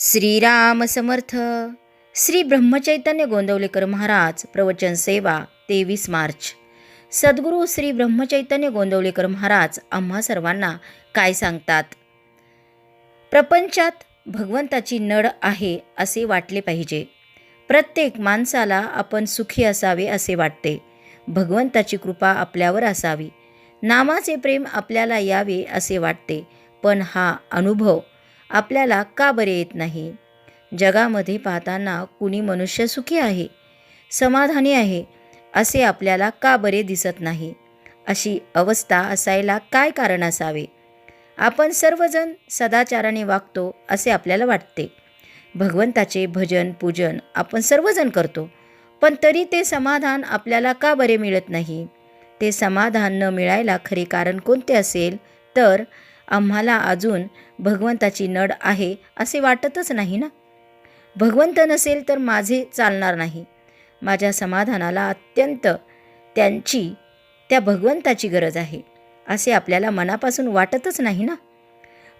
श्रीराम समर्थ. श्री ब्रह्मचैतन्य गोंदवलेकर महाराज प्रवचन सेवा तेवीस मार्च. सद्गुरू श्री ब्रह्मचैतन्य गोंदवलेकर महाराज आम्हा सर्वांना काय सांगतात? प्रपंचात भगवंताची नड आहे असे वाटले पाहिजे. प्रत्येक माणसाला आपण सुखी असावे असे वाटते. भगवंताची कृपा आपल्यावर असावी. नामाचे प्रेम आपल्याला यावे असे वाटते. पण हा अनुभव आपल्याला का बरे येत नाही? जगामध्ये पाहताना कुणी मनुष्य सुखी आहे? समाधानी आहे? असे आपल्याला का बरे दिसत नाही? अशी अवस्था असायला काय कारण असावे? आपण सर्वजण सदाचाराने वागतो असे आपल्याला वाटते. भगवंताचे भजन पूजन आपण सर्वजण करतो पण तरी ते समाधान आपल्याला का बरे मिळत नाही? ते समाधान न मिळायला खरे कारण कोणते असेल? तर आम्हाला अजून भगवंताची नड आहे असे वाटतच नाही ना? भगवंत नसेल तर माझे चालणार नाही. माझ्या समाधानाला अत्यंत त्यांची त्या भगवंताची गरज आहे असे आपल्याला मनापासून वाटतच नाही ना?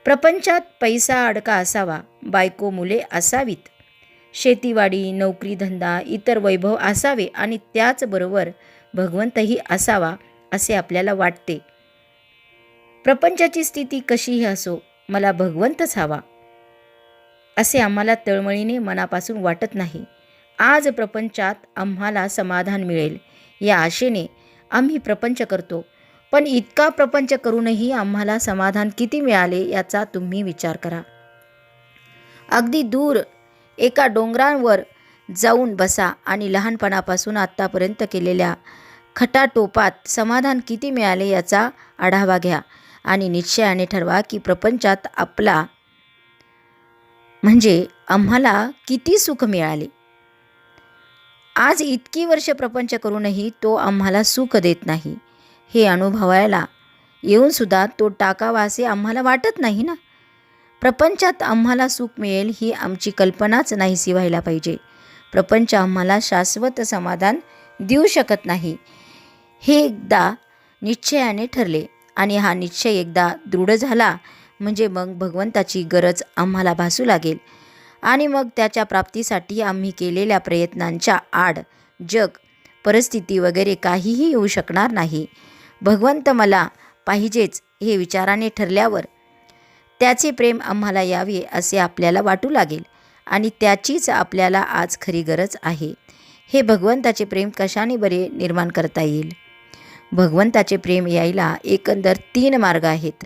प्रपंचात पैसा अडका असावा बायको मुले असावीत. शेतीवाडी नोकरी धंदा इतर वैभव असावे आणि त्याचबरोबर भगवंतही असावा असे आपल्याला वाटते. प्रपंचाची स्थिती कशीही असो मला भगवंतच हवा. असे आम्हाला तळमळीने मनापासून वाटत नाही. आज प्रपंचात आम्हाला समाधान मिळेल या आशेने आम्ही प्रपंच करतो. पण इतका प्रपंच करूनही आम्हाला समाधान किती मिळाले याचा तुम्ही विचार करा. अगदी दूर एका डोंगरांवर जाऊन बसा आणि लहानपणापासून आत्तापर्यंत केलेल्या खटाटोपात समाधान किती मिळाले याचा आढावा घ्या. आणि निश्चयाने ठरवा की प्रपंचात आपला म्हणजे आम्हाला किती सुख मिळाले. आज इतकी वर्ष प्रपंच करूनही तो आम्हाला सुख देत नाही. हे अनुभवायला येऊनसुद्धा तो टाकावा असे आम्हाला वाटत नाही ना? प्रपंचात आम्हाला सुख मिळेल ही आमची कल्पनाच नाहीशी व्हायला पाहिजे. प्रपंच आम्हाला शाश्वत समाधान देऊ शकत नाही. हे एकदा निश्चयाने ठरले. आणि हा निश्चय एकदा दृढ झाला म्हणजे मग भगवंताची गरज आम्हाला भासू लागेल. आणि मग त्याच्या प्राप्तीसाठी आम्ही केलेल्या प्रयत्नांच्या आड जग परिस्थिती वगैरे काहीही येऊ शकणार नाही. भगवंत मला पाहिजेच हे विचाराने ठरल्यावर त्याचे प्रेम आम्हाला यावे असे आपल्याला वाटू लागेल आणि त्याचीच आपल्याला आज खरी गरज आहे. हे भगवंताचे प्रेम कशाने बरे निर्माण करता येईल? भगवंताचे प्रेम यायला एकंदर तीन मार्ग आहेत.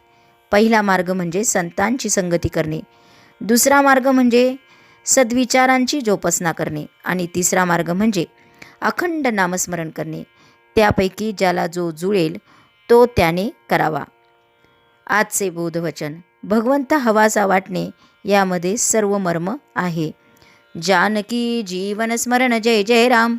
पहिला मार्ग म्हणजे संतांची संगती करणे. दुसरा मार्ग म्हणजे सद्विचारांची जोपासना करणे. आणि तिसरा मार्ग म्हणजे अखंड नामस्मरण करणे. त्यापैकी ज्याला जो जुळेल तो त्याने करावा. आजचे बोधवचन. भगवंत हवासा वाटणे यामध्ये सर्व मर्म आहे. जानकी जीवन स्मरण जय जय राम.